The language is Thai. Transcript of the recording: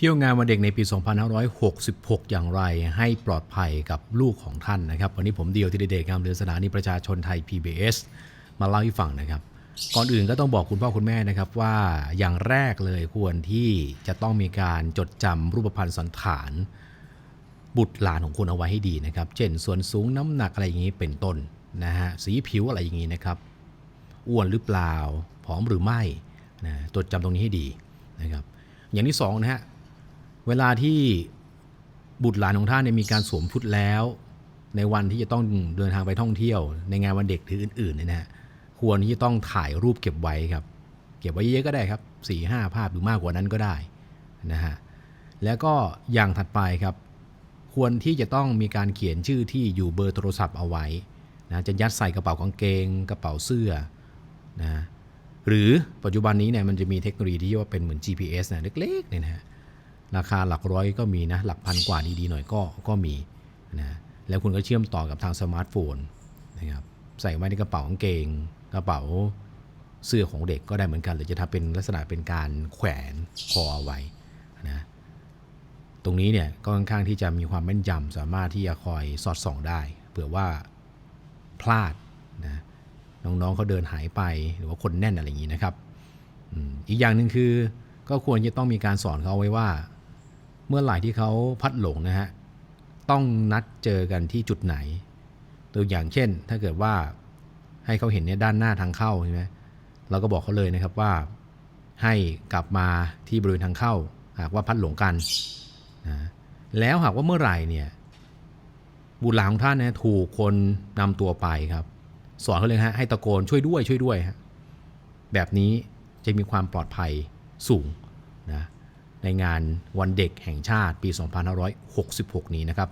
เที่ยวงานวันเด็กในปี 2566 อย่างไรให้ปลอดภัยกับลูกของท่านนะครับ วันนี้ผมเดียวที่เด็กครับเรือนสถานีประชาชนไทย PBS มาเล่าให้ฟังนะครับ ก่อนอื่นก็ต้องบอกคุณพ่อคุณแม่นะครับว่าอย่างแรกเลยควรที่จะต้องมีการจดจำรูปพรรณสันฐาน บุตรหลานของคุณเอาไว้ให้ดีนะครับ เช่น ส่วนสูงน้ำหนักอะไรอย่างนี้เป็นต้นนะฮะสีผิวอะไรอย่างนี้นะครับอ้วนหรือเปล่าผอมหรือไม่นะจดจำตรงนี้ให้ดีนะครับ อย่างที่สองนะฮะ เวลาที่บุตรหลานของท่านเนี่ยมีการสวมชุดแล้ว ในวันที่จะต้องเดินทางไปท่องเที่ยว ในงานวันเด็กหรืออื่นๆเนี่ยนะฮะควรที่จะต้องถ่ายรูปเก็บไว้ครับ เก็บไว้เยอะก็ได้ครับสี่ห้าภาพหรือมากกว่านั้นก็ได้นะฮะแล้วก็อย่างถัดไปครับ ควรที่จะต้องมีการเขียนชื่อที่อยู่เบอร์โทรศัพท์เอาไว้นะจะยัดใส่กระเป๋ากางเกง กระเป๋าเสื้อนะหรือปัจจุบันนี้เนี่ยมันจะมีเทคโนโลยีที่เรียกว่าเป็นเหมือน GPS นะเล็กๆเนี่ยนะฮะ ราคาหลักร้อยก็มีนะ หลักพันกว่าดีๆหน่อยก็ก็มีนะแล้วคุณก็เชื่อมต่อกับทางสมาร์ทโฟนนะครับใส่ไว้ในกระเป๋ากางเกง กระเป๋าเสื้อของเด็กก็ได้เหมือนกัน หรือจะทำเป็นลักษณะเป็นการแขวนคอเอาไว้นะตรงนี้เนี่ยก็ค่อนข้างที่จะมีความแม่นยำสามารถที่จะคอยสอดส่องได้เผื่อว่าพลาดนะน้องๆเขาเดินหายไปหรือว่าคนแน่นอะไรอย่างนี้นะครับอีกอย่างหนึ่งคือก็ควรจะต้องมีการสอนเขาไว้ว่า เมื่อไหร่ที่เขาพัดหลงนะฮะต้องนัดเจอกันที่จุดไหน ตัวอย่างเช่น ถ้าเกิดว่าให้เขาเห็นเนี่ยด้านหน้าทางเข้าใช่ไหมเราก็บอกเขาเลยนะครับว่าให้กลับมาที่บริเวณทางเข้า หากว่าพัดหลงกันนะแล้วหากว่าเมื่อไหร่เนี่ยบุตรหลานของท่านนะถูกคนนำตัวไปครับ สอนเขาเลยฮะให้ตะโกนช่วยด้วยช่วยด้วยฮะแบบนี้จะมีความปลอดภัยสูงนะ ในงานวันเด็กแห่งชาติปี 2566 นี้นะครับ